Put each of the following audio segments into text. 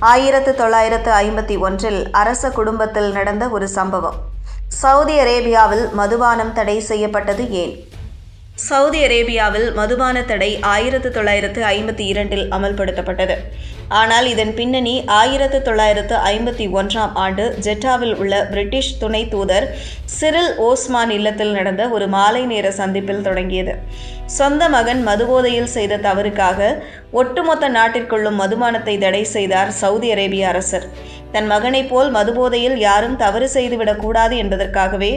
ஆயிரத்து தொள்ளாயிரத்து ஐம்பத்தி ஒன்றில் அரச குடும்பத்தில் நடந்த ஒரு சம்பவம். சவுதி அரேபியாவில் மதுபானம் தடை செய்யப்பட்டது ஏன்? சவுதி அரேபியாவில் மதுபான தடை ஆயிரத்து தொள்ளாயிரத்து ஐம்பத்தி இரண்டில் அமல்படுத்தப்பட்டது. ஆனால் இதன் பின்னணி ஆயிரத்து தொள்ளாயிரத்து ஐம்பத்தி ஒன்றாம் ஆண்டு ஜெட்டாவில் உள்ள பிரிட்டிஷ் துணை தூதர் சிரில் ஓஸ்மான் இல்லத்தில் நடந்த ஒரு மாலை நேர சந்திப்பில் தொடங்கியது. சொந்த மகன் மதுபோதையில் செய்த தவறுக்காக ஒட்டுமொத்த நாட்டிற்குள்ளும் மதுபானத்தை தடை செய்தார் சவுதி அரேபிய அரசர். தன் மகனைப் போல் மதுபோதையில் யாரும் தவறு செய்துவிடக்கூடாது என்பதற்காகவே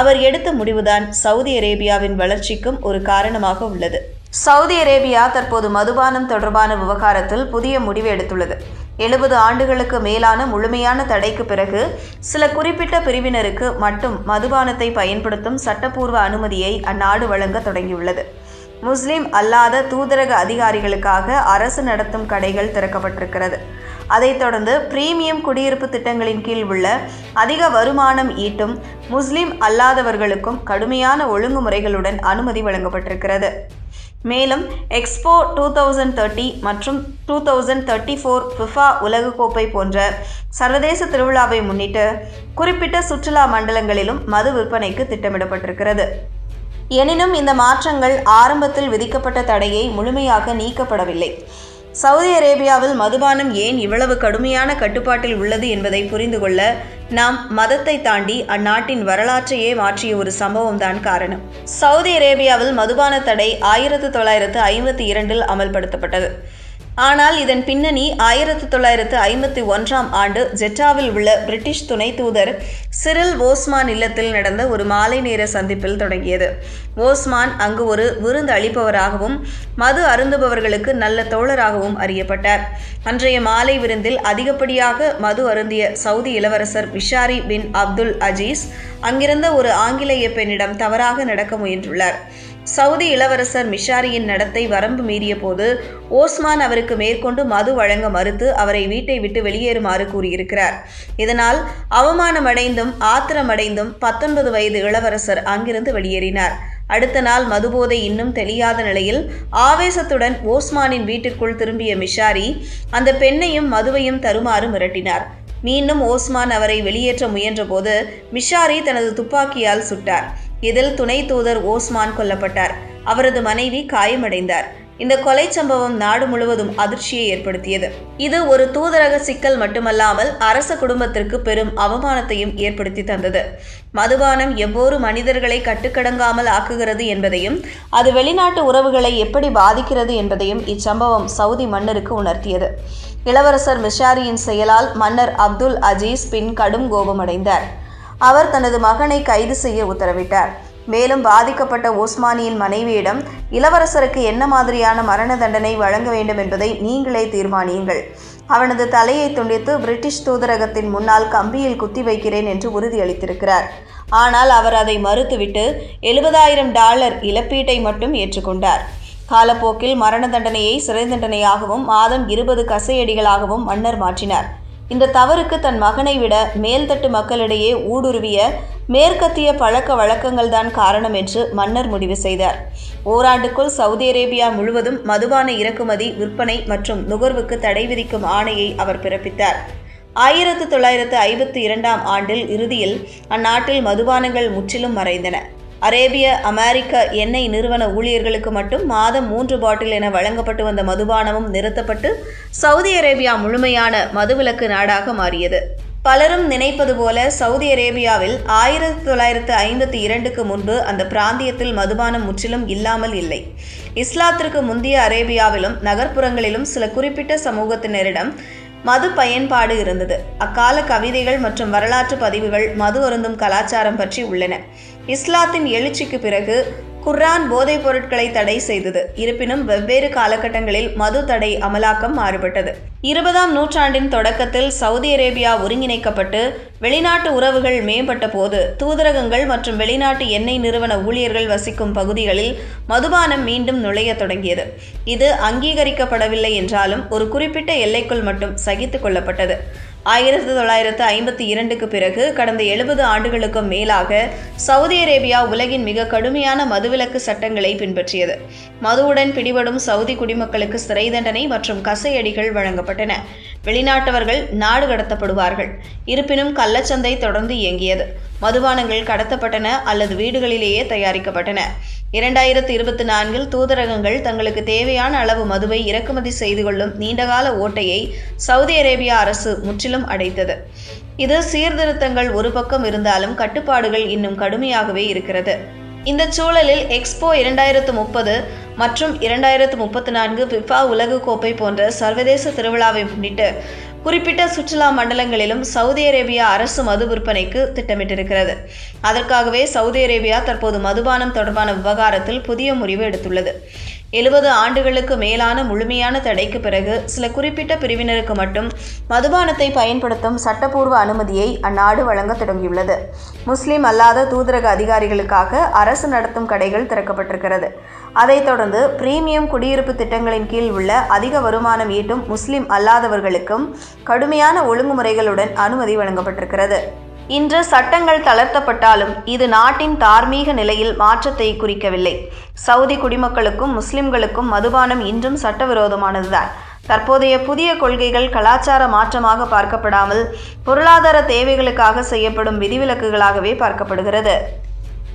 அவர் எடுத்த முடிவுதான் சவுதி அரேபியாவின் வளர்ச்சிக்கும் ஒரு காரணமாக உள்ளது. சவுதி அரேபியா தற்போது மதுபானம் தொடர்பான விவகாரத்தில் புதிய முடிவு எடுத்துள்ளது. எழுபது ஆண்டுகளுக்கு மேலான முழுமையான தடைக்கு பிறகு சில குறிப்பிட்ட பிரிவினருக்கு மட்டும் மதுபானத்தை பயன்படுத்தும் சட்டப்பூர்வ அனுமதியை அந்நாடு வழங்க தொடங்கியுள்ளது. முஸ்லிம் அல்லாத தூதரக அதிகாரிகளுக்காக அரசு நடத்தும் கடைகள் திறக்கப்பட்டிருக்கிறது. அதைத் தொடர்ந்து பிரீமியம் குடியிருப்பு திட்டங்களின் கீழ் உள்ள அதிக வருமானம் ஈட்டும் முஸ்லிம் அல்லாதவர்களுக்கும் கடுமையான ஒழுங்குமுறைகளுடன் அனுமதி வழங்கப்பட்டிருக்கிறது. மேலும் எக்ஸ்போ டூ தௌசண்ட் தேர்ட்டி மற்றும் two thousand thirty four FIFA உலகக்கோப்பை போன்ற சர்வதேச திருவிழாவை முன்னிட்டு குறிப்பிட்ட சுற்றுலா மண்டலங்களிலும் மது விற்பனைக்கு திட்டமிடப்பட்டிருக்கிறது. எனினும் இந்த மாற்றங்கள் ஆரம்பத்தில் விதிக்கப்பட்ட தடையை முழுமையாக நீக்கப்படவில்லை. சவுதி அரேபியாவில் மதுபானம் ஏன் இவ்வளவு கடுமையான கட்டுப்பாட்டில் உள்ளது என்பதை புரிந்து கொள்ள நாம் மதத்தை தாண்டி அந்நாட்டின் வரலாற்றையே மாற்றிய ஒரு சம்பவம் தான் காரணம். சவுதி அரேபியாவில் மதுபான தடை ஆயிரத்து தொள்ளாயிரத்து ஐம்பத்தி இரண்டில் அமல்படுத்தப்பட்டது. ஆனால் இதன் பின்னணி ஆயிரத்து தொள்ளாயிரத்து ஐம்பத்தி ஒன்றாம் ஆண்டு ஜெட்டாவில் உள்ள பிரிட்டிஷ் துணை தூதர் சிரில் ஓஸ்மான் இல்லத்தில் நடந்த ஒரு மாலை நேர சந்திப்பில் தொடங்கியது. ஓஸ்மான் அங்கு ஒரு விருந்து அளிப்பவராகவும் மது அருந்துபவர்களுக்கு நல்ல தோழராகவும் அறியப்பட்டார். அன்றைய மாலை விருந்தில் அதிகப்படியாக மது அருந்திய சவுதி இளவரசர் விஷாரி பின் அப்துல் அஜீஸ் அங்கிருந்த ஒரு ஆங்கிலேய பெண்ணிடம் தவறாக நடக்க முயன்றுள்ளார். சவுதி இளவரசர் மிஷாரியின் நடத்தை வரம்பு மீறிய போது ஓஸ்மான் அவருக்கு மேற்கொண்டு மது வழங்க மறுத்து அவரை வீட்டை விட்டு வெளியேறுமாறு கூறியிருக்கிறார். இதனால் அவமானமடைந்தும் ஆத்திரமடைந்தும் பத்தொன்பது வயது இளவரசர் அங்கிருந்து வெளியேறினார். அடுத்த நாள் மதுபோதை இன்னும் தெளியாத நிலையில் ஆவேசத்துடன் ஓஸ்மானின் வீட்டிற்குள் திரும்பிய மிஷாரி அந்த பெண்ணையும் மதுவையும் தருமாறு மிரட்டினார். மீண்டும் ஓஸ்மான் அவரை வெளியேற்ற முயன்றபோது மிஷாரி தனது துப்பாக்கியால் சுட்டார். இதில் துணை தூதர் ஓஸ்மான் கொல்லப்பட்டார். அவரது மனைவி காயமடைந்தார். இந்த கொலை சம்பவம் நாடு முழுவதும் அதிர்ச்சியை ஏற்படுத்தியது. இது ஒரு தூதரக சிக்கல் மட்டுமல்லாமல் அரச குடும்பத்திற்கு பெரும் அவமானத்தையும் ஏற்படுத்தி தந்தது. மதுபானம் எவ்வொரு மனிதர்களை கட்டுக்கடங்காமல் ஆக்குகிறது என்பதையும் அது வெளிநாட்டு உறவுகளை எப்படி பாதிக்கிறது என்பதையும் இச்சம்பவம் சவுதி மன்னருக்கு உணர்த்தியது. இளவரசர் மிஷாரியின் செயலால் மன்னர் அப்துல் அஜீஸ் பின் கடும் கோபமடைந்தார். அவர் தனது மகனை கைது செய்ய உத்தரவிட்டார். மேலும் பாதிக்கப்பட்ட ஓஸ்மானியின் மனைவியிடம் இளவரசருக்கு என்ன மாதிரியான மரண தண்டனை வழங்க வேண்டும் என்பதை நீங்களே தீர்மானியுங்கள். அவனது தலையை துண்டித்து பிரிட்டிஷ் தூதரகத்தின் முன்னால் கம்பியில் குத்தி வைக்கிறேன் என்று உறுதியளித்திருக்கிறார். ஆனால் அவர் அதை மறுத்துவிட்டு எழுபதாயிரம் டாலர் இழப்பீட்டை மட்டும் ஏற்றுக்கொண்டார். காலப்போக்கில் மரண தண்டனையை சிறை தண்டனையாகவும் மாதம் இருபது கசையடிகளாகவும் மன்னர் மாற்றினார். இந்த தவறுக்கு தன் மகனை விட மேல்தட்டு மக்களிடையே ஊடுருவிய மேற்கத்திய பழக்க வழக்கங்கள் தான் காரணம் என்று மன்னர் முடிவு செய்தார். ஓராண்டுக்குள் சவுதி அரேபியா முழுவதும் மதுபான இறக்குமதி விற்பனை மற்றும் நுகர்வுக்கு தடை விதிக்கும் ஆணையை அவர் பிறப்பித்தார். ஆயிரத்து தொள்ளாயிரத்து ஐம்பத்தி இரண்டாம் ஆண்டில் இறுதியில் அந்நாட்டில் மதுபானங்கள் முற்றிலும் மறைந்தன. அரேபிய அமெரிக்க எண்ணெய் நிறுவன ஊழியர்களுக்கு மட்டும் மாதம் மூன்று பாட்டில் என வழங்கப்பட்டு வந்த மதுபானமும் நிறுத்தப்பட்டு சவுதி அரேபியா முழுமையான மதுவிலக்கு நாடாக மாறியது. பலரும் நினைப்பது போல சவுதி அரேபியாவில் ஆயிரத்தி தொள்ளாயிரத்து ஐம்பத்தி இரண்டுக்கு முன்பு அந்த பிராந்தியத்தில் மதுபானம் முற்றிலும் இல்லாமல் இல்லை. இஸ்லாத்திற்கு முந்தைய அரேபியாவிலும் நகர்ப்புறங்களிலும் சில குறிப்பிட்ட சமூகத்தினரிடம் மது பயன்பாடு இருந்தது. அக்கால கவிதைகள் மற்றும் வரலாற்று பதிவுகள் மது அருந்தும் கலாச்சாரம் பற்றி உள்ளன. இஸ்லாத்தின் எழுச்சிக்கு பிறகு குர்ரான் போதைப் பொருட்களை தடை செய்தது. இருப்பினும் வெவ்வேறு காலகட்டங்களில் மது தடை அமலாக்கம் மாறுபட்டது. இருபதாம் நூற்றாண்டின் தொடக்கத்தில் சவுதி அரேபியா ஒருங்கிணைக்கப்பட்டு வெளிநாட்டு உறவுகள் மேம்பட்ட போது தூதரகங்கள் மற்றும் வெளிநாட்டு எண்ணெய் நிறுவன ஊழியர்கள் வசிக்கும் பகுதிகளில் மதுபானம் மீண்டும் நுழைய தொடங்கியது. இது அங்கீகரிக்கப்படவில்லை என்றாலும் ஒரு குறிப்பிட்ட எல்லைக்குள் மட்டும் சகித்துக் கொள்ளப்பட்டது. ஆயிரத்தி தொள்ளாயிரத்து ஐம்பத்தி இரண்டுக்கு பிறகு கடந்த எழுபது ஆண்டுகளுக்கும் மேலாக சவுதி அரேபியா உலகின் மிக கடுமையான மதுவிலக்கு சட்டங்களை பின்பற்றியது. மதுவுடன் பிடிபடும் சவுதி குடிமக்களுக்கு சிறை தண்டனை மற்றும் கசையடிகள் வழங்கப்பட்டன. வெளிநாட்டவர்கள் நாடு கடத்தப்படுவார்கள். இருப்பினும் கள்ளச்சந்தை தொடர்ந்து இயங்கியது. மதுபானங்கள் கடத்தப்பட்டன அல்லது வீடுகளிலேயே தயாரிக்கப்பட்டன. இரண்டாயிரத்து இருபத்தி நான்கில் தூதரகங்கள் தங்களுக்கு தேவையான அளவு மதுவை இறக்குமதி செய்து கொள்ளும் நீண்டகால ஓட்டையை சவுதி அரேபியா அரசு முற்றிலும் அடைத்தது. இது சீர்திருத்தங்கள் ஒரு பக்கம் இருந்தாலும் கட்டுப்பாடுகள் இன்னும் கடுமையாகவே இருக்கிறது. இந்த சூழலில் எக்ஸ்போ இரண்டாயிரத்து முப்பது மற்றும் இரண்டாயிரத்து முப்பத்தி நான்கு ஃபிஃபா உலகக்கோப்பை போன்ற சர்வதேச திருவிழாவை முன்னிட்டு குறிப்பிட்ட சுற்றுலா மண்டலங்களிலும் சவுதி அரேபியா அரசு மது விற்பனைக்கு திட்டமிட்டிருக்கிறது. அதற்காகவே சவுதி அரேபியா தற்போது மதுபானம் தொடர்பான விவகாரத்தில் புதிய முடிவு எடுத்துள்ளது. எழுபது ஆண்டுகளுக்கு மேலான முழுமையான தடைக்கு பிறகு சில குறிப்பிட்ட பிரிவினருக்கு மட்டும் மதுபானத்தை பயன்படுத்தும் சட்டப்பூர்வ அனுமதியை அந்நாடு வழங்க தொடங்கியுள்ளது. முஸ்லிம் அல்லாத தூதரக அதிகாரிகளுக்காக அரசு நடத்தும் கடைகள் திறக்கப்பட்டிருக்கிறது. அதைத் தொடர்ந்து பிரீமியம் குடியிருப்பு திட்டங்களின் கீழ் உள்ள அதிக வருமானம் ஈட்டும் முஸ்லிம் அல்லாதவர்களுக்கும் கடுமையான ஒழுங்குமுறைகளுடன் அனுமதி வழங்கப்பட்டிருக்கிறது. இன்று சட்டங்கள் தளர்த்தப்பட்டாலும் இது நாட்டின் தார்மீக நிலையில் மாற்றத்தை குறிக்கவில்லை. சவுதி குடிமக்களுக்கும் முஸ்லிம்களுக்கும் மதுபானம் இன்றும் சட்டவிரோதமானதுதான். தற்போதைய புதிய கொள்கைகள் கலாச்சார மாற்றமாக பார்க்கப்படாமல் பொருளாதார தேவைகளுக்காக செய்யப்படும் விதிவிலக்குகளாகவே பார்க்கப்படுகிறது.